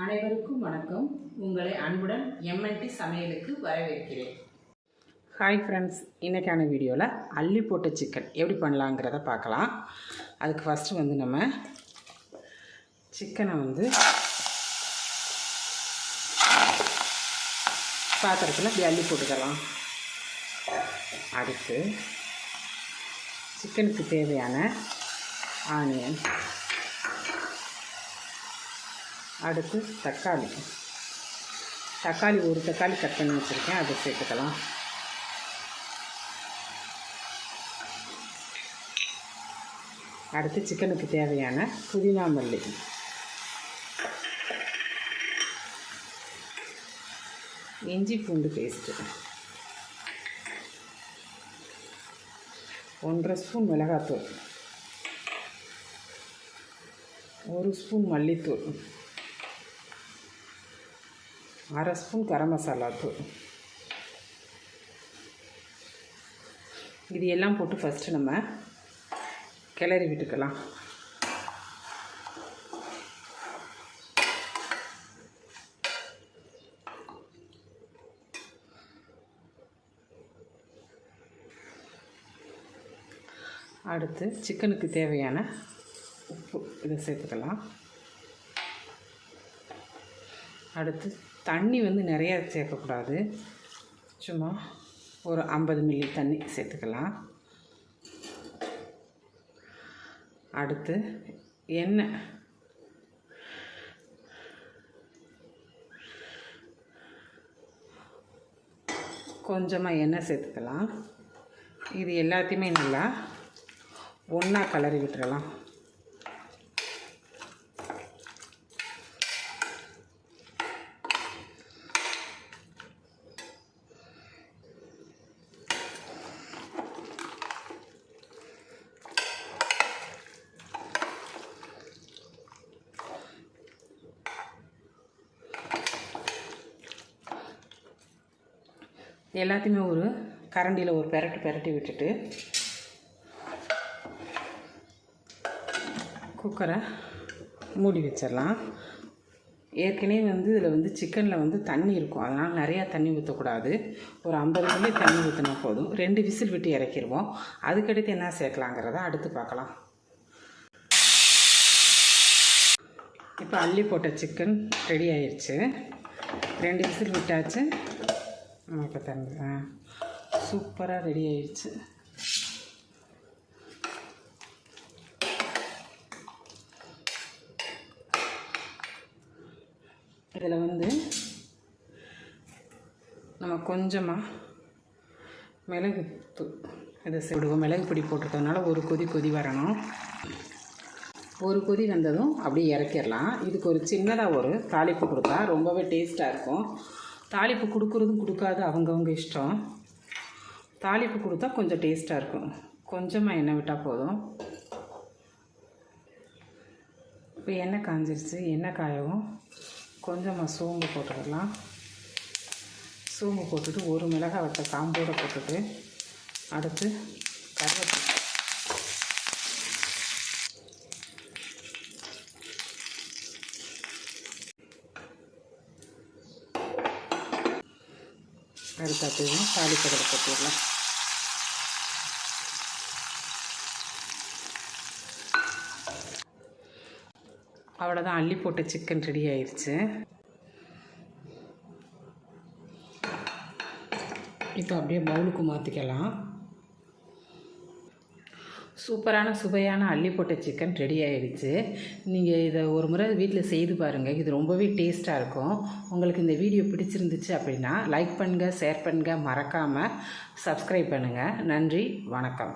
அனைவருக்கும் வணக்கம். உங்களை அன்புடன் எம்என்டி சமையலுக்கு வரவேற்கிறேன். ஹாய் ஃப்ரெண்ட்ஸ் இன்றைக்கான வீடியோவில் அள்ளி போட்ட சிக்கன் எப்படி பண்ணலாங்கிறத பார்க்கலாம். அதுக்கு ஃபஸ்ட்டு வந்து நம்ம சிக்கனை வந்து பாத்திரத்தில் இப்படி அள்ளி போட்டுக்கலாம். அடுத்து சிக்கனுக்கு தேவையான ஆனியன் அடுத்து தக்காளி. தக்காளி ஒரு தக்காளி கட் பண்ணி வச்சுருக்கேன். அதை சேர்த்துக்கலாம். அடுத்து சிக்கனுக்கு தேவையான புதினா மல்லி. இஞ்சி பூண்டு பேஸ்ட்டு ஒன்றரை ஸ்பூன் மிளகாத்தூள். ஒரு ஸ்பூன் மல்லித்தூள். அரை ஸ்பூன் கரம் மசாலா தூள். இது எல்லாம் போட்டு ஃபஸ்ட்டு நம்ம கிளறி விட்டுக்கலாம். அடுத்து சிக்கனுக்கு தேவையான உப்பு இதை சேர்த்துக்கலாம். அடுத்து தண்ணி வந்து நிறையா சேர்க்கக்கூடாது. சும்மா ஒரு ஐம்பது மில்லி தண்ணி சேர்த்துக்கலாம். அடுத்து எண்ணெய். கொஞ்சமாக எண்ணெய் சேர்த்துக்கலாம். இது எல்லாத்தையுமே நல்லா ஒன்றா கலரி விட்டுறலாம். எல்லாத்தையுமே ஒரு கரண்டியில் ஒரு பெரட்டு பெரட்டி விட்டுட்டு குக்கரை மூடி வச்சிடலாம். ஏற்கனவே வந்து இதில் வந்து சிக்கனில் வந்து தண்ணி இருக்கும். அதனால் நிறையா தண்ணி ஊற்றக்கூடாது ஒரு ஐம்பது மில்லி தண்ணி ஊற்றினா போதும். ரெண்டு விசில் விட்டு இறக்கிடுவோம் அதுக்கடுத்து என்ன சேர்க்கலாங்கிறத அடுத்து பார்க்கலாம். இப்போ அள்ளி போட்ட சிக்கன் ரெடி ஆயிடுச்சு ரெண்டு விசில் விட்டாச்சு. இப்போ திறந்துக்கலாம் சூப்பராக ரெடி ஆயிடுச்சு. இதில் வந்து நம்ம கொஞ்சமாக மிளகு இதை விடுவோம் மிளகு பொடி போட்டிருக்கறதுனால ஒரு கொதி கொதி வரணும். ஒரு கொதி வந்ததும் அப்படியே இறக்கிடலாம். இதுக்கு ஒரு சின்னதாக ஒரு தாளிப்பு கொடுத்தா ரொம்பவே டேஸ்ட்டாக இருக்கும். தாளிப்பு கொடுக்குறதும் கொடுக்காது அவங்கவுங்க இஷ்டம். தாளிப்பு கொடுத்தா கொஞ்சம் டேஸ்ட்டாக இருக்கும். கொஞ்சமாக எண்ணெய் விட்டால் போதும். இப்போ எண்ணெய் காஞ்சிருச்சு எண்ணெய் காயவும். கொஞ்சமாக சோம்பு போட்டுக்கலாம். சோம்பு போட்டுட்டு ஒரு மிளகாய் வட்ட காம்போடு போட்டுட்டு அடுத்து கருவேப்பிலை. அடுத்தது தாளிப்பதில் போட்டுடலாம். அவ்வளோதான் அள்ளி போட்ட சிக்கன் ரெடி ஆயிடுச்சு இப்போ அப்படியே பவுலுக்கு மாற்றிக்கலாம் சூப்பரான சுவையான அள்ளி போட்ட சிக்கன் ரெடி ஆயிடுச்சு. நீங்கள் இதை ஒரு முறை வீட்டில் செய்து பாருங்கள் இது ரொம்பவே டேஸ்ட்டாக இருக்கும். உங்களுக்கு இந்த வீடியோ பிடிச்சிருந்துச்சு அப்படின்னா லைக் பண்ணுங்கள் ஷேர் பண்ணுங்கள் மறக்காமல் சப்ஸ்கிரைப் பண்ணுங்கள் நன்றி வணக்கம்.